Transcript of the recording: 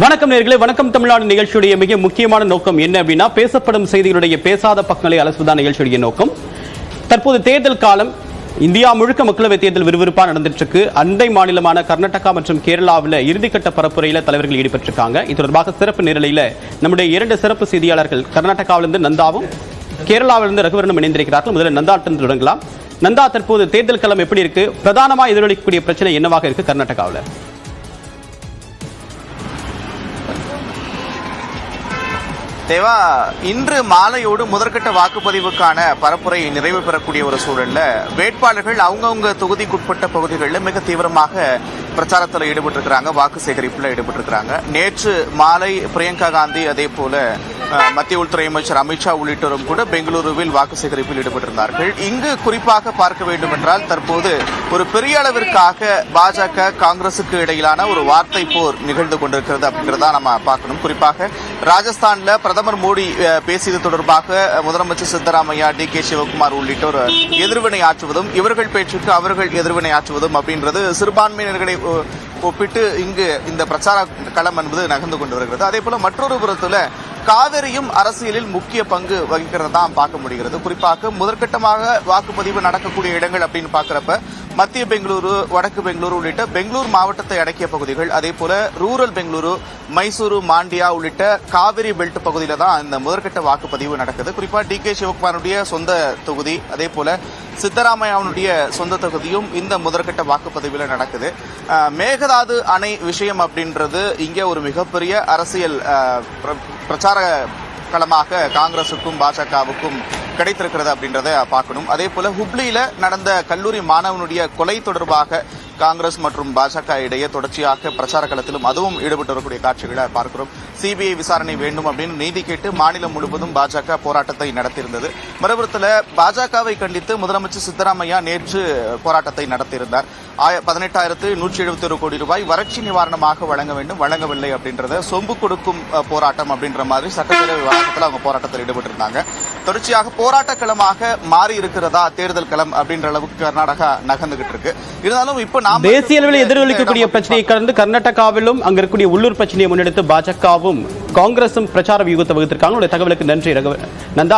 வணக்கம் நேர்களை வணக்கம் தமிழ்நாடு நிகழ்ச்சியுடைய மிக முக்கியமான நோக்கம் என்ன அப்படின்னா பேசப்படும் செய்திகளுடைய பேசாத பக்கங்களை அலசுவதான் நிகழ்ச்சியுடைய நோக்கம். தற்போது தேர்தல் காலம் இந்தியா முழுக்க மக்களவைத் தேர்தல் விறுவிறுப்பாக நடந்துட்டு இருக்கு அண்டை மாநிலமான கர்நாடகா மற்றும் கேரளாவில் இறுதிக்கட்ட பரப்புரையில் தலைவர்கள் ஈடுபட்டிருக்காங்க. இது தொடர்பாக சிறப்பு நேரலையில் நம்முடைய இரண்டு சிறப்பு செய்தியாளர்கள் கர்நாடகாவிலிருந்து நந்தாவும் கேரளாவிலிருந்து ரகுவரனும் இணைந்திருக்கிறார்கள். முதல்ல நந்தாட்டிலிருந்து தொடங்கலாம். நந்தா தற்போது தேர்தல் களம் எப்படி இருக்கு? பிரதானமாக எதிரொலிக்கக்கூடிய பிரச்சனை என்னவாக இருக்கு கர்நாடகாவில்? தேவா இன்று மாலையோடு முதற்கட்ட வாக்குப்பதிவுக்கான பரப்புரை நிறைவு பெறக்கூடிய ஒரு சூழல்ல வேட்பாளர்கள் அவங்கவுங்க தொகுதிக்குட்பட்ட பகுதிகளில் மிக தீவிரமாக பிரச்சாரத்தில் ஈடுபட்டிருக்கிறாங்க வாக்கு சேகரிப்பில் ஈடுபட்டிருக்கிறாங்க. நேற்று மாலை பிரியங்கா காந்தி அதே போல மத்திய உள்துறை அமைச்சர் அமித்ஷா உள்ளிட்டோரும் கூட பெங்களூருவில் வாக்கு சேகரிப்பில் ஈடுபட்டிருந்தார்கள். இங்கு குறிப்பாக பார்க்க வேண்டும் என்றால் தற்போது ஒரு பெரிய அளவிற்காக பாஜக காங்கிரசுக்கு இடையிலான ஒரு வார்த்தை போர் நிகழ்ந்து கொண்டிருக்கிறது அப்படிங்கிறதா நம்ம பார்க்கணும். குறிப்பாக ராஜஸ்தான்ல பிரதமர் மோடி பேசியது தொடர்பாக முதலமைச்சர் சித்தராமையா டி. கே. சிவகுமார் உள்ளிட்டோர் எதிர்வினை ஆற்றுவதும் இவர்கள் பேச்சுக்கு அவர்கள் எதிர்வினை ஆற்றுவதும் அப்படின்றது சிறுபான்மையினர்களை ஒ- ஒப்பிட்டு இங்கு இந்த பிரச்சார களம் என்பது நகர்ந்து கொண்டு வருகிறது. அதே போல மற்றொரு புறத்தில் காவிரியும் அரசியலில் முக்கிய பங்கு வகிக்கிறதா பார்க்க முடிகிறது. குறிப்பாக முதற்கட்டமாக வாக்குப்பதிவு நடக்கக்கூடிய இடங்கள் அப்படின்னு பார்க்குறப்ப மத்திய பெங்களூரு வடக்கு பெங்களூரு உள்ளிட்ட பெங்களூர் மாவட்டத்தை அடக்கிய பகுதிகள் அதே போல ரூரல் பெங்களூரு மைசூரு மாண்டியா உள்ளிட்ட காவிரி பெல்ட் பகுதியில தான் இந்த முதற்கட்ட வாக்குப்பதிவு நடக்குது. குறிப்பா டி கே சிவகுமாருடைய சொந்த தொகுதி அதே போல சித்தராமையாவுடைய சொந்த தொகுதியும் இந்த முதற்கட்ட வாக்குப்பதிவில் நடக்குது. மேகதாது அணை விஷயம் அப்படின்றது இங்கே ஒரு மிகப்பெரிய அரசியல் பிர- பிரச்சார களமாக காங்கிரசுக்கும் பாஜகவுக்கும் கிடைத்திருக்கிறது அப்படின்றத பார்க்கணும். அதே போல ஹுப்ளியில நடந்த கல்லூரி மாணவனுடைய கொலை தொடர்பாக காங்கிரஸ் மற்றும் பாஜக இடையே தொடர்ச்சியாக பிரச்சார களத்திலும் அதுவும் ஈடுபட்டு வரக்கூடிய காட்சிகளை பார்க்கிறோம். சிபிஐ விசாரணை வேண்டும் அப்படின்னு நீதி கேட்டு மாநிலம் முழுவதும் பாஜக போராட்டத்தை நடத்தியிருந்தது. மறுபுறத்தில் பாஜகவை கண்டித்து முதலமைச்சர் சித்தராமையா நேற்று போராட்டத்தை நடத்தியிருந்தார். பதினெட்டாயிரத்து நூற்றி எழுபத்தி ஒரு கோடி ரூபாய் வறட்சி நிவாரணமாக வழங்க வேண்டும் வழங்கவில்லை அப்படின்றத சொம்பு கொடுக்கும் போராட்டம் அப்படின்ற மாதிரி சட்டப்பேரவை வளாகத்தில் அவங்க போராட்டத்தில் ஈடுபட்டிருந்தாங்க. தொடர்ச்சியாக போராட்ட களமாக மாறி இருக்கிறதா தேர்தல் களம் அப்படின்ற அளவுக்கு கர்நாடகா நகர்ந்துகிட்டு இருக்கு. இருந்தாலும் இப்போ நாம் தேசிய அளவில் எதிரொலிக்கக்கூடிய பிரச்சனையை கடந்து கர்நாடகாவிலும் அங்க இருக்கக்கூடிய உள்ளூர் பிரச்சனையை முன்னெடுத்து பாஜகவும் காங்கிரசும் பிரச்சார வியூகத்தை வகுத்திருக்காங்க. உங்களுடைய தகவலுக்கு நன்றி நந்தா.